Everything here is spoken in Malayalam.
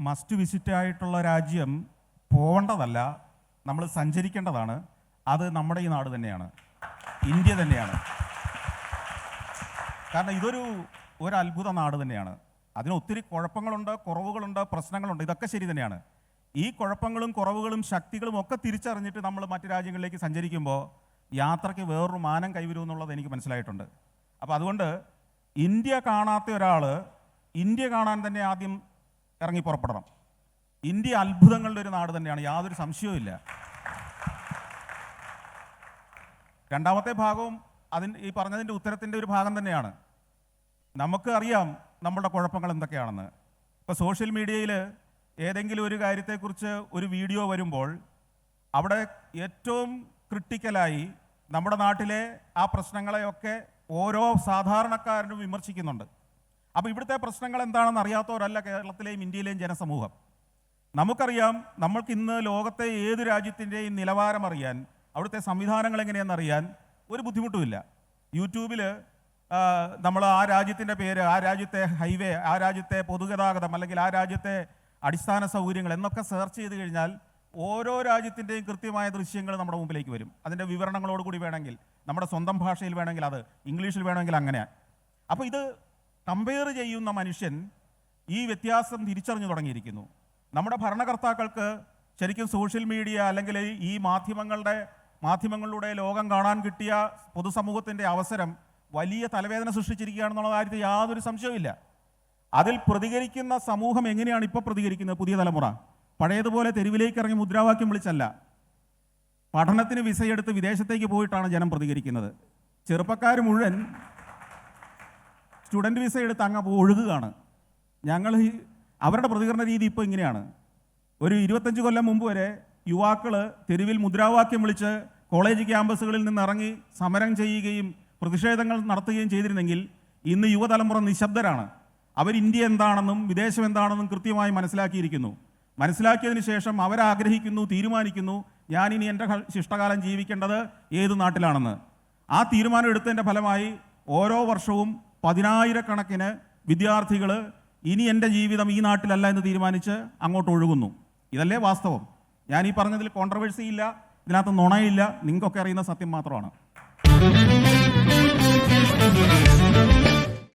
മസ്റ്റ് വിസിറ്റ് ആയിട്ടുള്ള രാജ്യം പോവേണ്ടതല്ല നമ്മൾ സഞ്ചരിക്കേണ്ടതാണ്. അത് നമ്മുടെ ഈ നാട് തന്നെയാണ്. ഇന്ത്യ തന്നെയാണ്. കാരണം ഇതൊരു ഒരു അത്ഭുത നാട് തന്നെയാണ്. അതിന് ഒത്തിരി കുഴപ്പങ്ങളുണ്ട് കുറവുകളുണ്ട് പ്രശ്നങ്ങളുണ്ട്. ഇതൊക്കെ ശരി തന്നെയാണ്. ഈ കുഴപ്പങ്ങളും കുറവുകളും ശക്തികളും ഒക്കെ തിരിച്ചറിഞ്ഞിട്ട് നമ്മൾ മറ്റു രാജ്യങ്ങളിലേക്ക് സഞ്ചരിക്കുമ്പോൾ യാത്രയ്ക്ക് വേറൊരു മാനം കൈവരും എന്നുള്ളത് എനിക്ക് മനസ്സിലായിട്ടുണ്ട്. അപ്പോൾ അതുകൊണ്ട് ഇന്ത്യ കാണാത്ത ഒരാൾ ഇന്ത്യ കാണാൻ തന്നെ ആദ്യം ഇറങ്ങി പുറപ്പെടണം. ഇന്ത്യ അത്ഭുതങ്ങളുടെ ഒരു നാട് തന്നെയാണ് യാതൊരു സംശയവുമില്ല രണ്ടാമത്തെ ഭാഗവും അതിന് ഈ പറഞ്ഞതിന്റെ ഉത്തരത്തിന്റെ ഒരു ഭാഗം തന്നെയാണ്. നമുക്ക് അറിയാം നമ്മുടെ കുഴപ്പങ്ങൾ എന്തൊക്കെയാണെന്ന്. ഇപ്പോൾ സോഷ്യൽ മീഡിയയിൽ ഏതെങ്കിലും ഒരു കാര്യത്തെക്കുറിച്ച് ഒരു വീഡിയോ വരുമ്പോൾ അവിടെ ഏറ്റവും ക്രിട്ടിക്കലായി നമ്മുടെ നാട്ടിലെ ആ പ്രശ്നങ്ങളെയൊക്കെ ഓരോ സാധാരണക്കാരനും വിമർശിക്കുന്നുണ്ട്. അപ്പോൾ ഇവിടുത്തെ പ്രശ്നങ്ങൾ എന്താണെന്ന് അറിയാത്തവരല്ല കേരളത്തിലെയും ഇന്ത്യയിലെയും ജനസമൂഹം. നമുക്കറിയാം നമ്മൾക്ക് ഇന്ന് ലോകത്തെ ഏത് രാജ്യത്തിന്റെയും നിലവാരം അറിയാൻ അവിടുത്തെ സംവിധാനങ്ങൾ എങ്ങനെയാണെന്ന് അറിയാൻ ഒരു ബുദ്ധിമുട്ടുമില്ല. യൂട്യൂബിൽ നമ്മൾ ആ രാജ്യത്തിന്റെ പേര് ആ രാജ്യത്തെ ഹൈവേ ആ രാജ്യത്തെ പൊതുഗതാഗതം അല്ലെങ്കിൽ ആ രാജ്യത്തെ അടിസ്ഥാന സൗകര്യങ്ങൾ എന്നൊക്കെ സെർച്ച് ചെയ്ത് കഴിഞ്ഞാൽ ഓരോ രാജ്യത്തിന്റെയും കൃത്യമായ ദൃശ്യങ്ങൾ നമ്മുടെ മുമ്പിലേക്ക് വരും. അതിന്റെ വിവരണങ്ങളോട് കൂടി വേണമെങ്കിൽ നമ്മുടെ സ്വന്തം ഭാഷയിൽ വേണമെങ്കിൽ അത് ഇംഗ്ലീഷിൽ വേണമെങ്കിൽ അങ്ങനെ അപ്പോൾ ഇത് കമ്പയർ ചെയ്യുന്ന മനുഷ്യൻ ഈ വ്യത്യാസം തിരിച്ചറിഞ്ഞു തുടങ്ങിയിരിക്കുന്നു. നമ്മുടെ ഭരണകർത്താക്കൾക്ക് ശരിക്കും സോഷ്യൽ മീഡിയ അല്ലെങ്കിൽ ഈ മാധ്യമങ്ങളുടെ മാധ്യമങ്ങളിലൂടെ ലോകം കാണാൻ കിട്ടിയ പൊതുസമൂഹത്തിന്റെ അവസരം വലിയ തലവേദന സൃഷ്ടിച്ചിരിക്കുകയാണെന്നുള്ള കാര്യത്തിൽ യാതൊരു സംശയവുമില്ല അതിൽ പ്രതികരിക്കുന്ന സമൂഹം എങ്ങനെയാണ് ഇപ്പോൾ പ്രതികരിക്കുന്നത് പുതിയ തലമുറ? പഴയതുപോലെ തെരുവിലേക്ക് ഇറങ്ങി മുദ്രാവാക്യം വിളിച്ചല്ല. പഠനത്തിന് വിസയെടുത്ത് വിദേശത്തേക്ക് പോയിട്ടാണ് ജനം പ്രതികരിക്കുന്നത്. ചെറുപ്പക്കാർ മുഴുവൻ സ്റ്റുഡന്റ് വിസ എടുത്ത് അങ്ങ് അപ്പോൾ ഒഴുകുകയാണ്. ഞങ്ങൾ അവരുടെ പ്രതികരണ രീതി ഇപ്പോൾ ഇങ്ങനെയാണ്. ഒരു ഇരുപത്തഞ്ച് കൊല്ലം മുമ്പ് വരെ യുവാക്കൾ തെരുവിൽ മുദ്രാവാക്യം വിളിച്ച് കോളേജ് ക്യാമ്പസുകളിൽ നിന്ന് ഇറങ്ങി സമരം ചെയ്യുകയും പ്രതിഷേധങ്ങൾ നടത്തുകയും ചെയ്തിരുന്നെങ്കിൽ ഇന്ന് യുവതലമുറ നിശബ്ദരാണ്. അവർ ഇന്ത്യ എന്താണെന്നും വിദേശം എന്താണെന്നും കൃത്യമായി മനസ്സിലാക്കിയിരിക്കുന്നു. മനസ്സിലാക്കിയതിന് ശേഷം അവരാഗ്രഹിക്കുന്നു തീരുമാനിക്കുന്നു ഞാനിനി എന്റെ ശിഷ്ടകാലം ജീവിക്കേണ്ടത് ഏത് നാട്ടിലാണെന്ന്. ആ തീരുമാനം എടുത്തതിന്റെ ഫലമായി ഓരോ വർഷവും പതിനായിരക്കണക്കിന് വിദ്യാർത്ഥികൾ ഇനി എന്റെ ജീവിതം ഈ നാട്ടിലല്ല എന്ന് തീരുമാനിച്ച് അങ്ങോട്ട് ഒഴുകുന്നു. ഇതല്ലേ വാസ്തവം? ഞാൻ ഈ പറഞ്ഞതിൽ കോൺട്രവേഴ്സി ഇല്ല ഇതിനകത്ത് നുണയില്ല നിങ്ങൾക്കൊക്കെ അറിയുന്ന സത്യം മാത്രമാണ്.